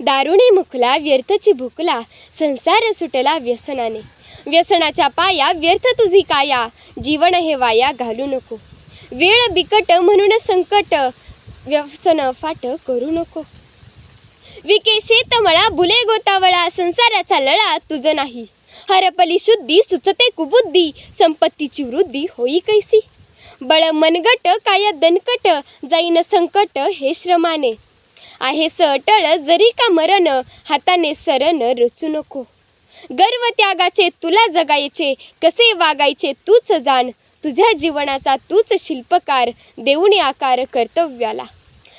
दारुणे मुखला व्यर्थची भुकला संसार सुटला व्यसनाने. व्यसनाच्या पाया व्यर्थ तुझी काया जीवन हे वाया घालू नको. वेळ बिकट म्हणून संकट व्यसन फाट करू नको. विके शेतमळा बुले गोतावळा संसाराचा लळा तुझं नाही. हरपली शुद्धी सुचते कुबुद्धी संपत्तीची वृद्धी होई कैसी. बळ मनगट काय दणकट जाईन संकट हे श्रमाने. आहे सटळ जरी का मरण हाताने सरण रचू नको. गर्व त्यागाचे तुला जगायचे कसे वागायचे तूच जाण. तुझ्या जीवनाचा तूच शिल्पकार देऊन आकार कर्तव्याला.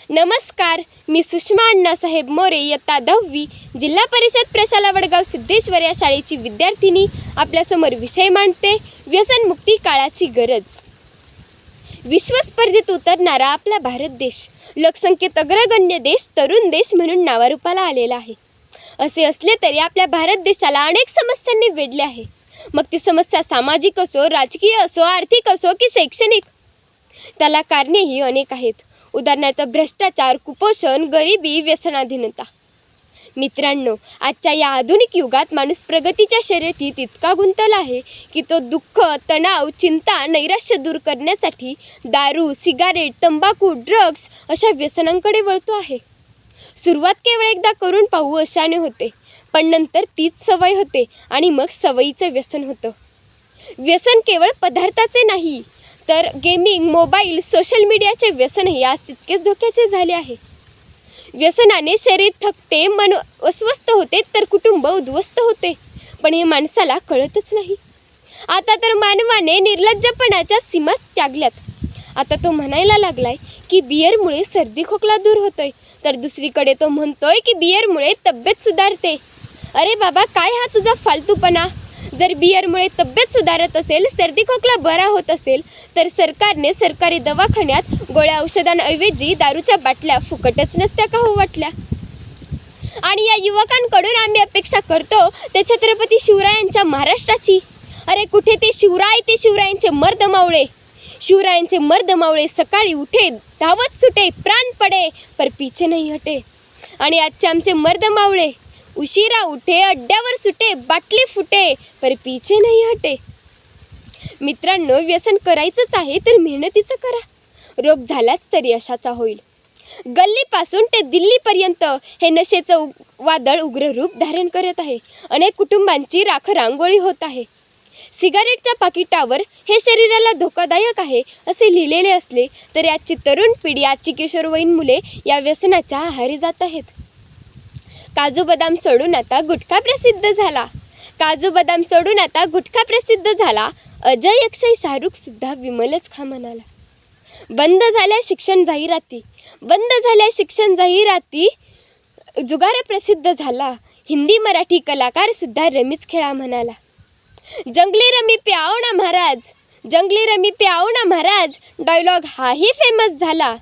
नमस्कार मी सुषमा अण्णासाहेब मोरे इयत्ता दहावी जिल्हा परिषद प्रशाला वडगाव सिद्धेश्वर या शाळेची विद्यार्थिनी. आपल्यासमोर विषय मांडते व्यसनमुक्ती काळाची गरज. विश्वस्पर्धेत उतरणारा आपला भारत देश. लोकसंख्येत अग्रगण्य देश तरुण देश म्हणून नावारूपाला आलेला आहे. असे असले तरी आपल्या भारत देशाला अनेक समस्यांनी वेढले आहे. मग ती समस्या सामाजिक असो राजकीय असो आर्थिक असो की शैक्षणिक? त्याला कारणेही अनेक आहेत. उदाहरणार्थ भ्रष्टाचार कुपोषण गरिबी व्यसनाधीनता. मित्रांनो आजच्या या आधुनिक युगात माणूस प्रगतीच्या शर्यतीत इतका गुंतला आहे की तो दुःख तणाव चिंता नैराश्य दूर करण्यासाठी दारू सिगारेट तंबाखू ड्रग्स अशा व्यसनांकडे वळतो आहे. सुरुवात केवळ एकदा करून पाहू अशाने होते पण नंतर तीच सवय होते आणि मग सवयीचं व्यसन होतं. व्यसन केवळ पदार्थाचे नाही तर गेमिंग मोबाईल सोशल मीडियाचे व्यसनही आज तितकेच धोक्याचे झाले आहे. व्यसनाने शरीर थकते मन अस्वस्थ होते तर कुटुंब उद्ध्वस्त होते. पण हे माणसाला कळतच नाही. आता तर मानवाने निर्लज्जपणाच्या सीमाच त्यागल्यात. आता तो म्हणायला लागलाय की बियरमुळे सर्दी खोकला दूर होतोय. तर दुसरीकडे तो म्हणतोय की बियरमुळे तब्येत सुधारते. अरे बाबा काय हा तुझा फालतूपणा? जर बियरमुळे तब्येत सुधारत असेल सर्दी खोकला बरा होत असेल तर सरकारने सरकारी दवाखान्यात गोळ्या औषधांऐवजी दारूच्या बाटल्या फुकटच नसत्या का हो वाटल्या? आणि या युवकांकडून आम्ही अपेक्षा करतो ते छत्रपती शिवरायांच्या महाराष्ट्राची. अरे कुठे ते शिवराय? ते शिवरायांचे मर्द मावळे. शिवरायांचे मर्द मावळे सकाळी उठे धावत सुटे प्राण पडे पर पीछे नाही हटे. आणि आजचे आमचे मर्द मावळे उशिरा उठे अड्ड्यावर सुटे बाटली फुटे पर पीछे नाही हटे. मित्रांनो व्यसन करायचंच आहे तर मेहनतीचं करा. रोग झालाच तरी अशाचा होईल. गल्लीपासून ते दिल्लीपर्यंत हे नशेचं वादळ उग्र रूप धारण करत आहे. अनेक कुटुंबांची राख रांगोळी होत आहे. सिगारेटच्या पाकिटावर हे शरीराला धोकादायक आहे असे लिहिलेले असले तर याची तरुण पिढी आजची किशोरवयीन मुले या व्यसनाच्या आहारी जात आहेत. काजू बदाम सोडून आता गुटखा प्रसिद्ध झाला. काजू बदाम सोडून आता गुटखा प्रसिद्ध झाला. अजय अक्षय शाहरुख सुद्धा विमलच खा म्हणाला. बंद झाल्या शिक्षण जाहिराती. बंद झाल्या शिक्षण जाहिराती. जुगार प्रसिद्ध झाला. हिंदी मराठी कलाकार सुद्धा रमीच खेळा म्हणाला. जंगली रमी प्याओ ना महाराज. जंगली रमी प्याओ ना महाराज. डायलॉग हाही फेमस झाला.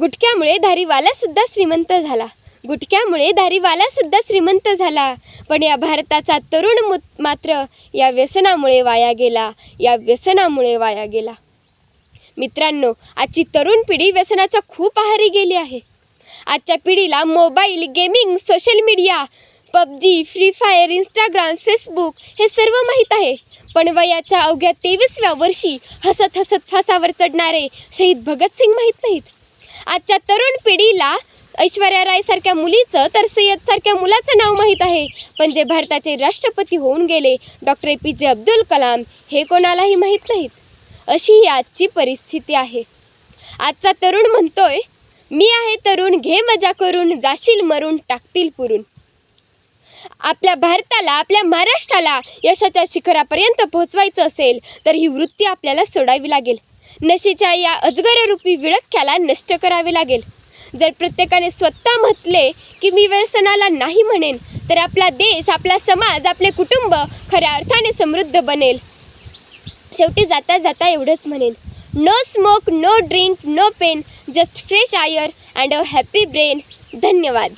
गुटख्यामुळे धारीवाला सुद्धा श्रीमंत झाला. गुटख्यामुळे दारीवाला सुद्धा श्रीमंत झाला. पण या भारताचा तरुण मु मात्र या व्यसनामुळे वाया गेला. या व्यसनामुळे वाया गेला. मित्रांनो आजची तरुण पिढी व्यसनाच्या खूप आहारी गेली आहे. आजच्या पिढीला mobile gaming social media PUBG free fire Instagram Facebook हे सर्व माहीत आहे. पण वयाच्या अवघ्या तेवीसव्या वर्षी हसत हसत फासावर चढणारे शहीद भगतसिंग माहीत नाहीत. आजच्या तरुण पिढीला ऐश्वर्या रायसारख्या मुलीचं तर सय्यदसारख्या मुलाचं नाव माहीत आहे. पण जे भारताचे राष्ट्रपती होऊन गेले डॉक्टर ए पी जे अब्दुल कलाम हे कोणालाही माहीत नाहीत. अशी ही आजची परिस्थिती आहे. आजचा तरुण म्हणतोय मी आहे तरुण घे मजा करून जाशील मरून टाकतील पुरून. आपल्या भारताला आपल्या महाराष्ट्राला यशाच्या शिखरापर्यंत पोहोचवायचं असेल तर ही वृत्ती आपल्याला सोडावी लागेल. नशेच्या या अजगररूपी विळख्याला नष्ट करावे लागेल. जर प्रत्येकाने स्वतः म्हटले की मी व्यसनाला नाही म्हणेन तर आपला देश आपला समाज आपले कुटुंब खऱ्या अर्थाने समृद्ध बनेल. शेवटी जाता जाता एवढंच म्हणेन. No smoke no drink no pain just fresh air and a happy brain धन्यवाद.